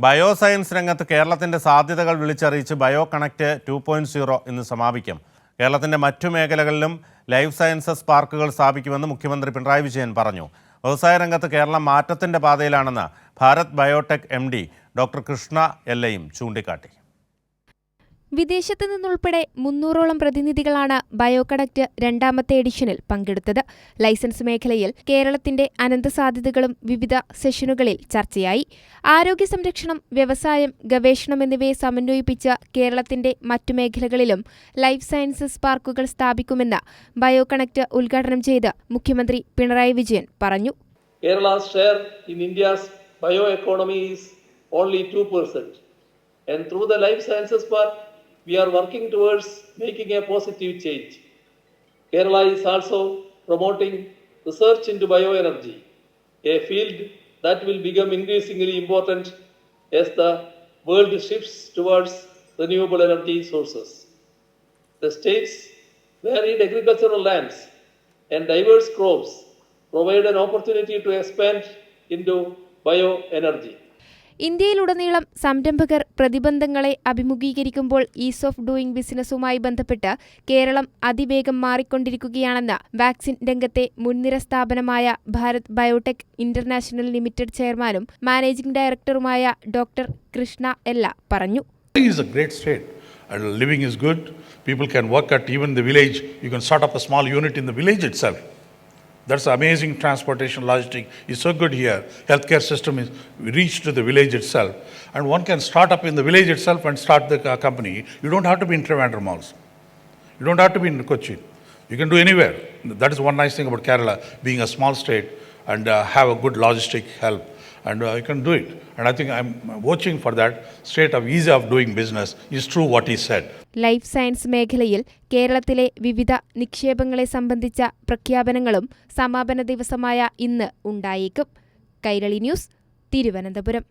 Bioscience രംഗത്ത് കേരളത്തിന്റെ സാധ്യതകൾ വിളിച്ചറിയിച്ച് bio connect two point zero ഇന്ന് സമാപിക്കും. കേരളത്തിന്റെ മറ്റു മേഖലകളിലും ലൈഫ് സയൻസസ് പാർക്കുകൾ സ്ഥാപിക്കുമെന്ന് മുഖ്യമന്ത്രി പിണറായി വിജയൻ പറഞ്ഞു. വ്യവസായ രംഗത്ത് കേരളം മാറ്റത്തിന്റെ പാതയിലാണെന്ന് Bharat biotech M doctor Krishna എല്ലയും ചൂണ്ടിക്കാട്ടി. വിദേശത്ത് നിന്നുൾപ്പെടെ മുന്നൂറോളം പ്രതിനിധികളാണ് ബയോകണക്ട് രണ്ടാമത്തെ എഡിഷനിൽ പങ്കെടുത്തത്. ലൈസൻസ് മേഖലയിൽ കേരളത്തിന്റെ അനന്ത സാധ്യതകളും വിവിധ സെഷനുകളിൽ ചർച്ചയായി. ആരോഗ്യ സംരക്ഷണം വ്യവസായം ഗവേഷണം എന്നിവയെ സമന്വയിപ്പിച്ച കേരളത്തിന്റെ മറ്റു മേഖലകളിലും ലൈഫ് സയൻസസ് പാർക്കുകൾ സ്ഥാപിക്കുമെന്ന് ബയോകണക്ട് ഉദ്ഘാടനം ചെയ്ത് മുഖ്യമന്ത്രി പിണറായി വിജയൻ പറഞ്ഞു. in India's bioeconomy is only 2%. And through the Life Sciences Park, we are working towards making a positive change. Kerala is also promoting research into bioenergy, a field that will become increasingly important as the world shifts towards renewable energy sources. The state's varied agricultural lands and diverse crops provide an opportunity to expand into bioenergy. ഇന്ത്യയിലുടനീളം സംരംഭകർ പ്രതിബന്ധങ്ങളെ അഭിമുഖീകരിക്കുമ്പോൾ ease of doing ബിസിനസ്സുമായി ബന്ധപ്പെട്ട് കേരളം അതിവേഗം മാറിക്കൊണ്ടിരിക്കുകയാണെന്ന് vaccine രംഗത്തെ മുൻനിര സ്ഥാപനമായ ഭാരത് ബയോടെക് ഇന്റർനാഷണൽ ലിമിറ്റഡ് ചെയർമാനും മാനേജിംഗ് ഡയറക്ടറുമായ ഡോക്ടർ കൃഷ്ണ എല്ല പറഞ്ഞു living is good. People can work at even the village. You can start up a small unit in the village itself. That's amazing transportation logistics is so good here. Healthcare system is reached to the village itself. And one can start up in the village itself and start the company. You don't have to be in Trivandrum malls. You don't have to be in Kochi. You can do anywhere. That is one nice thing about Kerala, being a small state and uh, have a good logistic help. And I can do it. And I think I'm watching for that state of ease of doing business is true what he said. Life science മേഖലയിൽ കേരളത്തിലെ വിവിധ നിക്ഷേപങ്ങളെ സംബന്ധിച്ച പ്രഖ്യാപനങ്ങളും സമാപന ദിവസമായ ഇന്ന് ഉണ്ടായേക്കും Kairali news Thiruvananthapuram